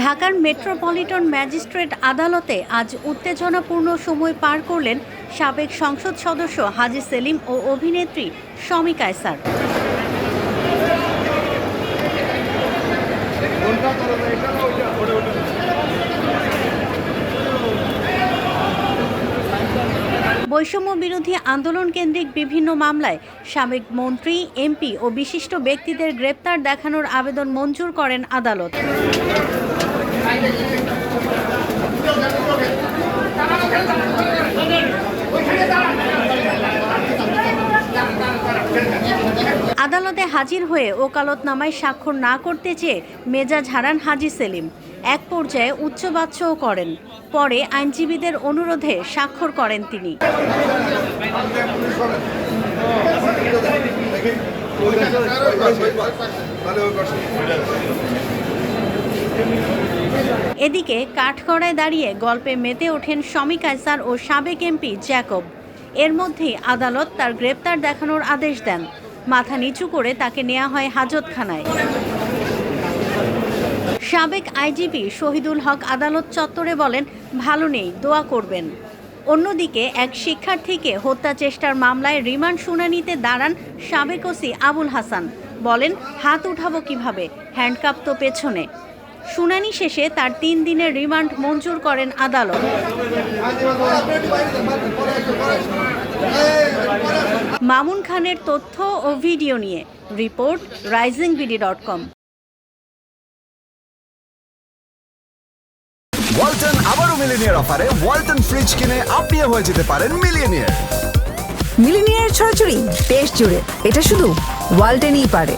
ঢাকার metropolitan magistrate আদালতে আজ উত্তেজনাপূর্ণ সময় পার করলেন সাবেক সংসদ সদস্য হাজি সেলিম ও অভিনেত্রী শমী কায়সার। বৈষম্য বিরোধী আন্দোলন কেন্দ্রিক বিভিন্ন মামলায় সাবেক মন্ত্রী, এমপি ও বিশিষ্ট ব্যক্তিদের গ্রেপ্তার দেখানোর আবেদন মঞ্জুর করেন আদালত। আদালতে হাজির হয়ে ওকালতনামায় স্বাক্ষর না করতে চেয়ে মেজাজ হারান হাজি সেলিম। এক পর্যায়ে উচ্চবাচ্যও করেন। পরে আইনজীবীদের অনুরোধে স্বাক্ষর করেন তিনি। এদিকে কাঠগড়ায় দাঁড়িয়ে গল্পে মেতে ওঠেন শমী কায়সার ও সাবেক এমপি জ্যাকব। এর মধ্যেই আদালত তার গ্রেপ্তার দেখানোর আদেশ দেন। মাথা নিচু করে তাকে নেওয়া হয় হাজতখানায় সাবেক আইজিপি শহীদুল হক আদালত চত্বরে বলেন ভালো নেই দোয়া করবেন অন্যদিকে এক শিক্ষার্থীকে হত্যা চেষ্টার মামলায় রিমান্ড শুনানিতে দাঁড়ান সাবেক ওসি আবুল হাসান বলেন হাত উঠাবো কীভাবে হ্যান্ডকাপ তো পেছনে শুনানি শেষে তার তিন দিনের রিমান্ড মঞ্জুর করেন আদালত মামুন খানের তথ্য ও ভিডিও নিয়ে report Rising BD dot com. Walton আবারও মিলিনিয়ার অফারে ওয়ালটন ফ্রিজ কিনে আপনিও হয়ে যেতে পারেন মিলিয়নিয়ার মিলিনিয়ার ছড়াছড়ি দেশ জুড়ে। এটা শুধু ওয়ালটেনই পারে।